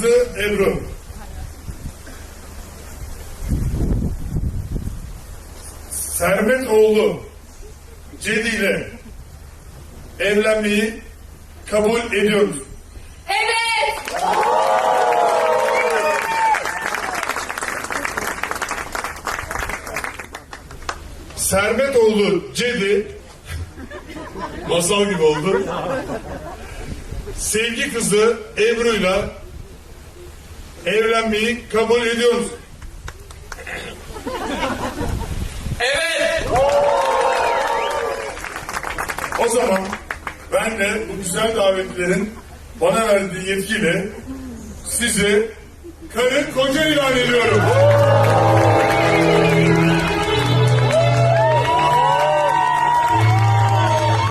Kızı Ebru. Sermet oğlu Cedi ile evlenmeyi kabul ediyoruz. Evet. Sermet oğlu Cedi masal gibi oldu. Sevgi kızı Ebru'yla evlenmeyi kabul ediyoruz. Evet. O zaman ben de bu güzel davetlilerin bana verdiği yetkiyle sizi karı koca ilan ediyorum.